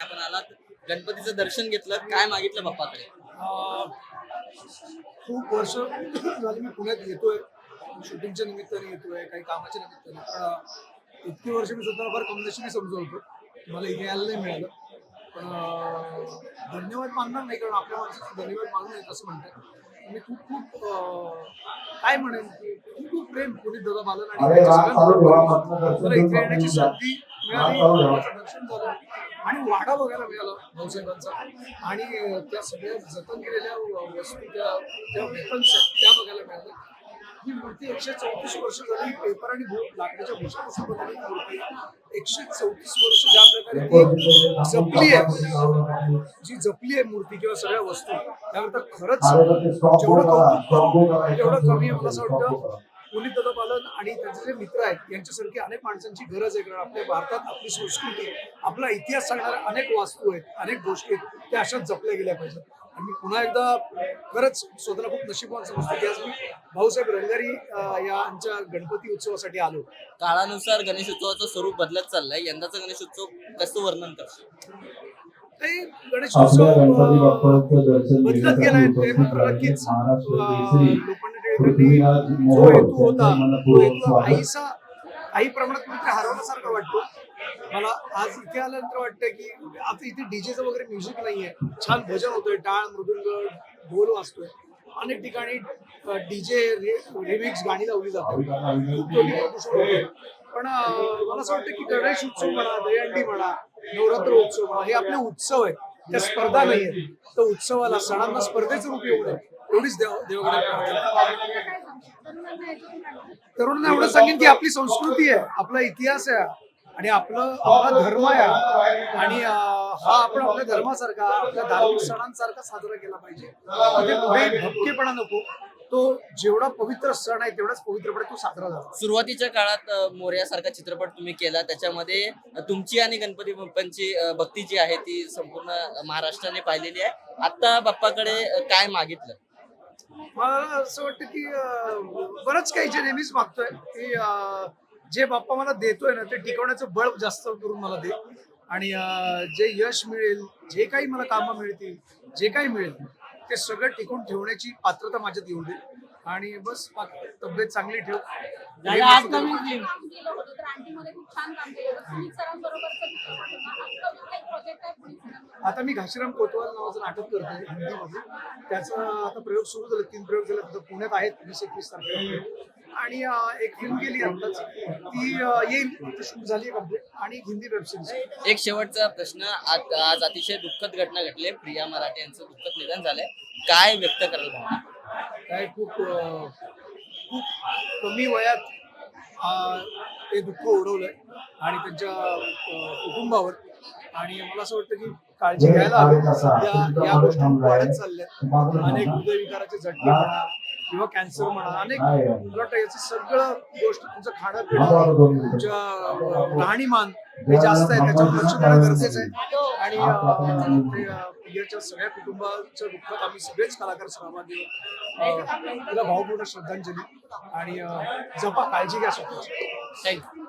आपण आलात गणपतीचं दर्शन घेतलं काय मागितलं बाप्पाकडे? अं, खूप वर्ष झाली मी पुण्यात येतोय. शूटिंगच्या निमित्ताने येतोय काही कामाच्या निमित्ताने. पण इतकी वर्ष मी स्वतःला फार कमनशिबी समजत होतो मला इथे यायला नाही मिळालं. पण धन्यवाद मानणार नाही कारण आपल्या माणसाचं धन्यवाद मानू नये असं म्हणतात. मी खूप खूप काय म्हणेन की खूप खूप प्रेम पुनीत दादा बालन आणि मला इथे येण्याची. संधी मिळाली. दर्शन झालं. आणि वाडा बघायला मिळाला भाऊसाहेबांचा. आणि त्या सगळ्या जतन केलेल्या वस्तू त्या त्या आहेत, त्या बघायला मिळाल्या. ही मूर्ती एकशे चौतीस वर्ष झाली. पेपर आणि लाकडाच्या भुसापासून मूर्ती. एकशे चौतीस वर्ष ज्या प्रकारे जपली आहे जी जपली आहे मूर्ती किंवा सगळ्या वस्तू त्याकरता खरंच जेवढं कौतुक तेवढं कमी आहे मला असं वाटतं. पुनीत दादा बालन आणि त्यांचे जे मित्र आहेत यांच्यासारखी अनेक माणसांची गरज आहे कारण आपल्या भारतात आपली संस्कृती आपला इतिहास सांगणाऱ्या अनेक वास्तू आहेत अनेक गोष्टी आहेत त्या अशाच जपल्या गेल्या पाहिजेत. आणि मी पुन्हा एकदा खरंच स्वतःला खूप नशीबवान समजतो की आज मी भाऊसाहेब रंगारी अं, या आमच्या गणपती उत्सवासाठी आलो. काळानुसार गणेशोत्सवाचं स्वरूप बदलत चाललंय. यंदाचा गणेशोत्सव कसं वर्णन करशील? काही गणेशोत्सव आपल्या गणपती अं, बाप्पाचं दर्शन बदलत गेलाय ते मात्र नक्कीच जो हेतू. होता. तो हेतू. आईचा आई प्रमाणात कुठेतरी हरवण्यासारखा वाटतो. मला आज इथे आल्यानंतर वाटतं की आता इथे डीजेचं वगैरे म्युझिक नाहीये. छान भजन होतोय. टाळ मृदुंग ढोल वाजतोय. अनेक ठिकाणी डीजे रिमिक्स गाणी लावली जातात. पण मला असं वाटतं की गणेश उत्सव म्हणा दहीहंडी म्हणा नवरात्र उत्सव म्हणा हे आपले उत्सव आहेत. त्या स्पर्धा नाही आहेत तर उत्सवाला सणांना स्पर्धेचं रूप येऊ नये एवढीच तरुणांना एवढं सांगेन की आपली संस्कृती आहे आपला इतिहास आहे आणि आपलं आपला धर्म आहे. आणि हा आपण आपल्या धर्मासारखा आपल्या धार्मिक सणांसारखा साजरा केला पाहिजे. म्हणजे पुढे भपकेपणा नको. तो जेवढा पवित्र सण आहे तेवढाच पवित्रपणे तो साजरा झाला. सुरुवातीच्या काळात मोरयासारखा चित्रपट तुम्ही केला. त्याच्यामध्ये तुमची आणि गणपती बाप्पांची भक्ती जी आहे ती संपूर्ण महाराष्ट्राने पाहिलेली आहे. आता बाप्पाकडे काय मागितलं? मला असं वाटतं की बरंच काही जे नेहमीच मागतोय की जे बाप्पा मला देतोय ना ते टिकवण्याचं बळ जास्त करून मला दे. आणि जे यश मिळेल जे काही मला कामं मिळतील जे काही मिळेल ते सगळं टिकून ठेवण्याची पात्रता माझ्यात येऊ दे. आणि बस तब्येत चांगली ठेव. आज आता मी घाशीराम कोतवाल नावाचं नाटक करतोय हिंदीमध्ये. त्याचा आता प्रयोग सुरू झाले. तीन प्रयोग झाले. पुण्यात आहेत. वीस एकवीस तारखेला. आणि एक फिल्म गेली आताच ती येईल. शूट झाली कंप्लीट आणि हिंदी वेब सिरीज एक शेवटचा प्रश्न. आज आज अतिशय दुःखद घटना घडली. प्रिया मराठे यांचं दुःखद निधन झालंय. काय व्यक्त कराल काय खूप खूप कमी वयात ते दुःख ओढवलंय. आणि त्यांच्या कुटुंबावर आणि मला असं वाटतं की काळजी घ्यायला हवी. सध्या या गोष्टी वाढत चालल्या अनेक हृदयविकाराचे झटके म्हणा किंवा कॅन्सर म्हणा अनेक उलट याचं सगळं गोष्ट तुमचं खाणं पिणं तुमच्या राहणीमान हे जास्त आहे त्याच्यावर लक्ष देणं गरजेचं आहे. आणि प्रियाच्या सगळ्या कुटुंबाच्या दुःखात आम्ही सगळेच कलाकार सहभागी तिला भावपूर्ण श्रद्धांजली. आणि जपा काळजी घ्या स्वतःची. थँक्यू